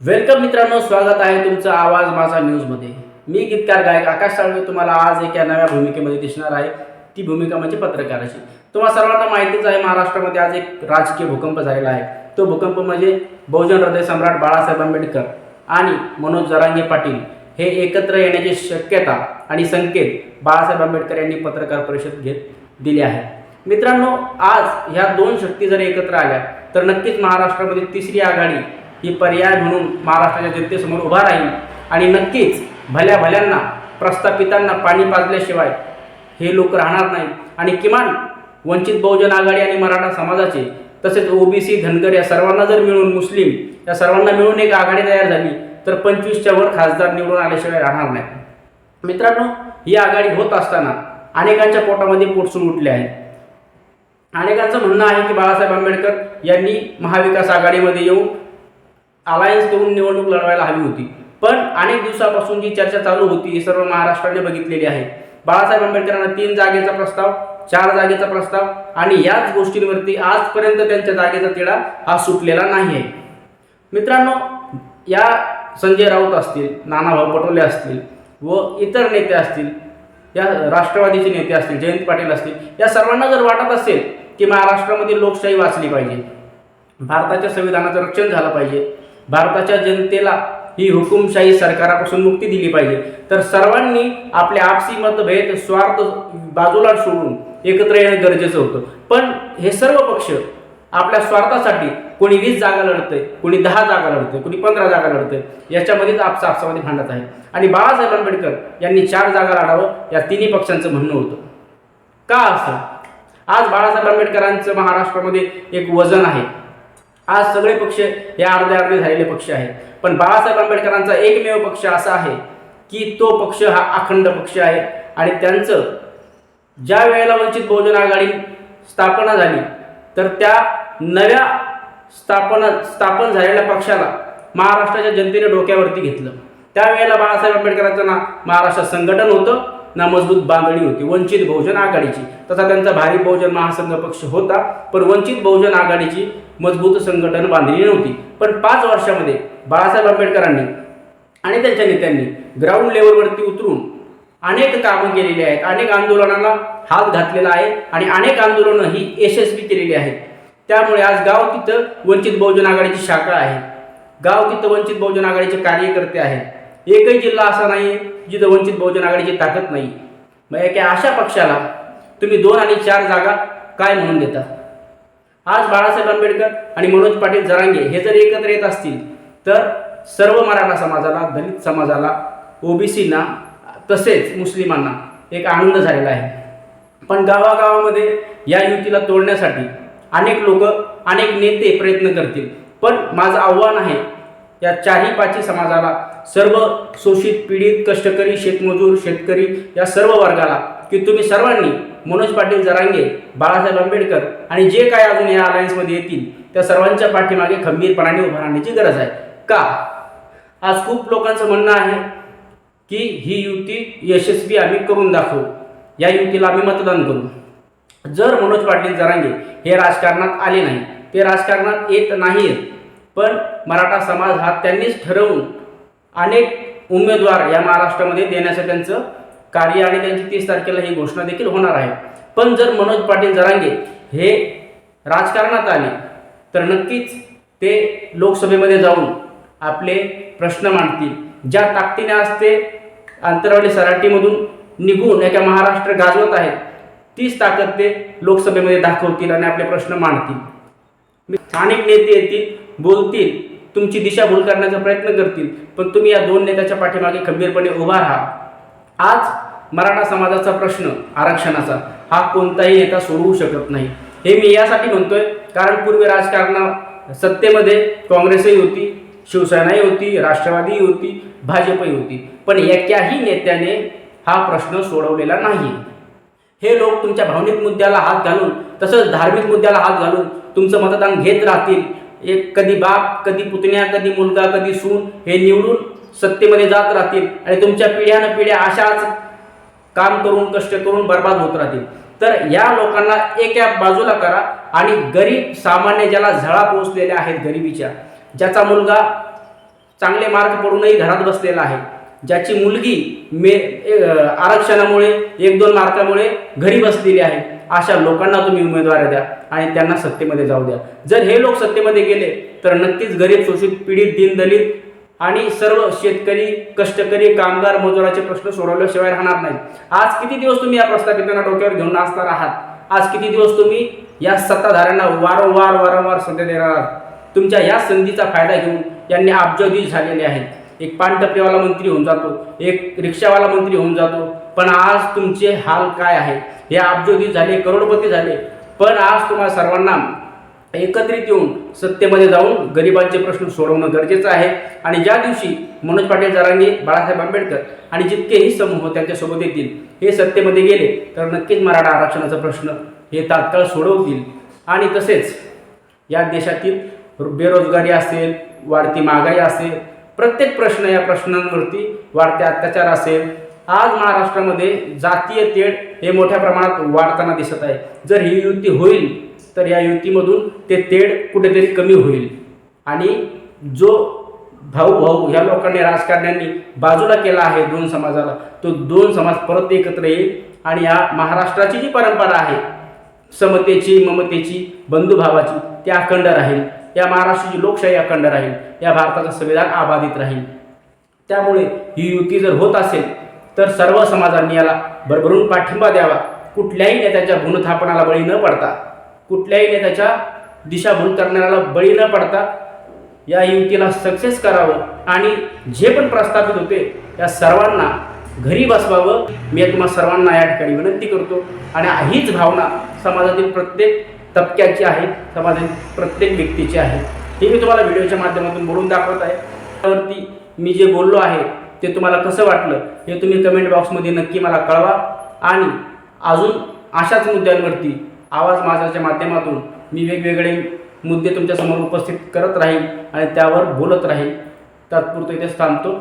Welcome मित्रांनो स्वागत आहे तुमचं आवाज माझा न्यूजमध्ये. मी गीतकार गायक आकाश साळवे तुम्हाला आज एका नव्या भूमिकेमध्ये दिसणार आहे. ती भूमिका म्हणजे पत्रकाराची. तुम्हाला सर्वांना माहितीच आहे महाराष्ट्रामध्ये आज एक राजकीय भूकंप झालेला आहे. तो भूकंप म्हणजे बहुजन हृदय सम्राट बाळासाहेब आंबेडकर आणि मनोज जरांगे पाटील हे एकत्र येण्याची शक्यता आणि संकेत बाळासाहेब आंबेडकर यांनी पत्रकार परिषद घेत दिली आहे. मित्रांनो आज ह्या दोन शक्ती जर एकत्र आल्या तर नक्कीच महाराष्ट्रामध्ये तिसरी आघाडी ही पर्याय म्हणून महाराष्ट्राच्या जनतेसमोर उभा राहील आणि नक्कीच भल्या भल्यांना प्रस्थापितांना पाणी पाजल्याशिवाय हे लोक राहणार नाही. आणि किमान वंचित बहुजन आघाडी आणि मराठा समाजाचे तसेच ओबीसी धनगर या सर्वांना जर मिळून मुस्लिम या सर्वांना मिळून एक आघाडी तयार झाली तर पंचवीसच्या वर खासदार निवडून आल्याशिवाय राहणार नाही. मित्रांनो ही आघाडी होत असताना अनेकांच्या पोटामध्ये पोटसून उठले आहे. अनेकांचं म्हणणं आहे की बाळासाहेब आंबेडकर यांनी महाविकास आघाडीमध्ये येऊन अलायन्स करून निवडणूक लढवायला हवी होती. पण अनेक दिवसापासून जी चर्चा चालू होती ही सर्व महाराष्ट्राने बघितलेली आहे. बाळासाहेब आंबेडकरांना तीन जागेचा प्रस्ताव चार जागेचा प्रस्ताव आणि याच गोष्टींवरती आजपर्यंत त्यांच्या जागेचा तिढा हा सुटलेला नाही आहे. मित्रांनो या संजय राऊत असतील नानाभाऊ पटोले असतील व इतर नेते असतील या राष्ट्रवादीचे नेते असतील जयंत पाटील असतील या सर्वांना जर वाटत असेल की महाराष्ट्रामध्ये लोकशाही वाचली पाहिजे भारताच्या संविधानाचं रक्षण झालं पाहिजे भारताच्या जनतेला ही हुकुमशाही सरकारापासून मुक्ती दिली पाहिजे. तर सर्वांनी आपले आपसी मतभेद स्वार्थ बाजूला सोडून एकत्र येणं गरजेचं होतं. पण हे सर्व पक्ष आपल्या स्वार्थासाठी कोणी वीस जागा लढतंय कोणी दहा जागा लढतंय कोणी पंधरा जागा लढतंय याच्यामध्येच आपसा आपसामध्ये भांडत आहे. आणि बाळासाहेब आंबेडकर यांनी चार जागा लढावं या तिन्ही पक्षांचं म्हणणं होतं. का असं? आज बाळासाहेब आंबेडकरांचं महाराष्ट्रामध्ये एक वजन आहे. आज सगळे पक्ष हे अर्धे अर्धे झालेले पक्ष आहेत. पण बाळासाहेब आंबेडकरांचा एकमेव पक्ष असा आहे की तो पक्ष हा अखंड पक्ष आहे. आणि त्यांचं ज्या वेळेला वंचित बहुजन आघाडी स्थापना झाली तर त्या नव्या स्थापना स्थापन झालेल्या पक्षाला महाराष्ट्राच्या जनतेने डोक्यावरती घेतलं. त्यावेळेला बाळासाहेब आंबेडकरांचं ना महाराष्ट्रात संघटन होतं. ना मजबूत बांधणी होती. वंचित बहुजन आघाडीची. तसा त्यांचा भारी बहुजन महासंघ पक्ष होता पण वंचित बहुजन आघाडीची मजबूत संघटन बांधणी नव्हती. पण पाच वर्षामध्ये बाळासाहेब आंबेडकरांनी आणि त्यांच्या नेत्यांनी ग्राउंड लेवलवरती उतरून अनेक कामं केलेली आहेत. अनेक आंदोलनाला हात घातलेला आहे आणि अनेक आंदोलनं ही यशस्वी केलेली आहेत. त्यामुळे आज गाव तिथं वंचित बहुजन आघाडीची शाखा आहे. गाव तिथं वंचित बहुजन आघाडीचे कार्यकर्ते आहेत. एकही जिल्हा असा नाही जिथं वंचित बहुजन आघाडीची ताकद नाही. मग एका अशा पक्षाला तुम्ही दोन आणि चार जागा काय म्हणून देता? आज बाळासाहेब आंबेडकर आणि मनोज पाटील जरांगे हे जर एकत्र येत असतील तर सर्व मराठा समाजाला दलित समाजाला ओबीसीना तसेच मुस्लिमांना एक आनंद झालेला आहे. पण गावागावामध्ये या युतीला तोडण्यासाठी अनेक लोक अनेक नेते प्रयत्न करतील. पण माझं आव्हान आहे या चारही पाची समाजाला सर्व शोषित पीडित कष्टकरी शेतमजूर शेतकरी या सर्व वर्गाला की तुम्ही सर्वांनी मनोज पाटील जरांगे बाळासाहेब आंबेडकर आणि जे काय अजून या अलायन्समध्ये येतील त्या सर्वांच्या पाठीमागे खंबीरपणाने उभं राहण्याची गरज आहे. का? आज खूप लोकांचं म्हणणं आहे की ही युती यशस्वी आम्ही करून दाखवू. या युतीला आम्ही मतदान करू. जर मनोज पाटील जरांगे हे राजकारणात आले नाही ते राजकारणात येत नाहीत पण मराठा समाज हा त्यांनीच ठरवून अनेक उमेदवार या महाराष्ट्रामध्ये देण्याचं त्यांचं कार्य आणि त्यांची तीस तारखेला ही घोषणा देखील होणार आहे. पण जर मनोज पाटील जरांगे हे राजकारणात आले तर नक्कीच ते लोकसभेमध्ये जाऊन आपले प्रश्न मांडतील. ज्या ताकदीने आज ते आंतरवाली सराटीमधून निघून एका महाराष्ट्र गाजवत आहेत तीच ताकद ते लोकसभेमध्ये दाखवतील आणि आपले प्रश्न मांडतील. स्थानिक नेते येतील बोलतील तुमची दिशाभूल करण्याचा प्रयत्न करतील पण तुम्ही या दोन नेत्याच्या पाठीमागे खंबीरपणे उभा राहा. आज मराठा समाजाचा प्रश्न आरक्षणाचा हा कोणताही नेता सोडवू शकत नाही. हे मी यासाठी म्हणतोय कारण पूर्वी राजकारणा सत्तेमध्ये काँग्रेसही होती शिवसेनाही होती राष्ट्रवादीही होती भाजपही होती पण एकाही नेत्याने हा प्रश्न सोडवलेला नाही. हे लोक तुमच्या भावनिक मुद्द्याला हात घालून तसंच धार्मिक मुद्द्याला हात घालून तुमचं मतदान घेत राहतील एक कधी बाप कधी पुतण्या कधी मुलगा कधी सून हे निवडून सत्तेमध्ये जात राहतील आणि तुमच्या पिढ्यानं पिढ्या अशाच काम करून कष्ट करून बर्बाद होत राहतील. तर या लोकांना एका बाजूला करा आणि गरीब सामान्य ज्याला झळा पोचलेल्या आहेत गरिबीच्या ज्याचा मुलगा चांगले मार्ग पडूनही घरात बसलेला आहे ज्याची मुलगी मे आरक्षणामुळे एक दोन मार्कामुळे घरी बसलेली आहे अशा लोकांना तुम्ही उमेदवार द्या आणि त्यांना सत्तेमध्ये जाऊ द्या. जर हे लोक सत्तेमध्ये गेले तर नक्कीच गरीब शोषित पीडित दीनदलित आणि सर्व शेतकरी कष्टकरी कामगार मजुराचे प्रश्न सोडवल्याशिवाय राहणार नाही आज किती दिवस तुम्ही या प्रस्थापितांना डोक्यावर घेऊन नाचणार आहात? आज किती दिवस तुम्ही या सत्ताधाऱ्यांना वारंवार वारंवार संधी देणार आहात? तुमच्या या संधीचा फायदा घेऊन यांनी अब्जाधीश झालेले आहेत. एक पानटपरीवाला मंत्री होऊन जातो एक रिक्षावाला मंत्री होऊन जातो. पण आज तुमचे हाल काय आहे? हे अब्जाधीश झाले करोडपती झाले. पण आज तुम्हाला सर्वांना एकत्रित येऊन सत्तेमध्ये जाऊन गरिबांचे प्रश्न सोडवणं गरजेचं आहे. आणि ज्या दिवशी मनोज पाटील सरांनी बाळासाहेब आंबेडकर आणि जितकेही समूह त्यांच्यासोबत येतील हे सत्तेमध्ये गेले तर नक्कीच मराठा आरक्षणाचा प्रश्न हे तात्काळ सोडवतील. आणि तसेच या देशातील बेरोजगारी असेल वाढती महागाई असेल प्रत्येक प्रश्न या प्रश्नांवरती वाढते अत्याचार असेल आज महाराष्ट्रामध्ये जातीय तेढ हे मोठ्या प्रमाणात वाढताना दिसत आहे. जर ही युती होईल तर या युतीमधून ते तेढ कुठेतरी कमी होईल. आणि जो भाऊ भाऊ ह्या लोकांनी राजकारण्यांनी बाजूला केला आहे दोन समाजाला तो दोन समाज परत एकत्र येईल आणि या महाराष्ट्राची जी परंपरा आहे समतेची ममतेची बंधुभावाची ती अखंड राहील. या महाराष्ट्राची लोकशाही अखंड राहील या भारताचं संविधान अबाधित राहील. त्यामुळे ही युती जर होत असेल तर सर्व समाजांनी याला भरभरून पाठिंबा द्यावा. कुठल्याही नेत्याच्या गुणथापनाला बळी न पडता कुठल्याही नेत्याच्या दिशाभूल करणाऱ्याला बळी न पडता या युतीला सक्सेस करावं आणि जे पण प्रस्थापित होते या सर्वांना घरी बसवावं. मी तुम्हाला सर्वांना या ठिकाणी विनंती करतो आणि हीच भावना समाजातील प्रत्येक तबक्याची आहे समाजातील प्रत्येक व्यक्तीची आहे. हे मी तुम्हाला व्हिडिओच्या माध्यमातून बोलून दाखवत आहे. त्यावरती मी जे बोललो आहे ते तुम्हाला कसं वाटलं हे तुम्ही कमेंट बॉक्समध्ये नक्की मला कळवा. आणि अजून अशाच मुद्द्यांवरती आवाज माझ्याच्या माध्यमातून मी वेगवेगळे मुद्दे तुमच्यासमोर उपस्थित करत राहील आणि त्यावर बोलत राहील तात्पुरतं इथेच थांबतो.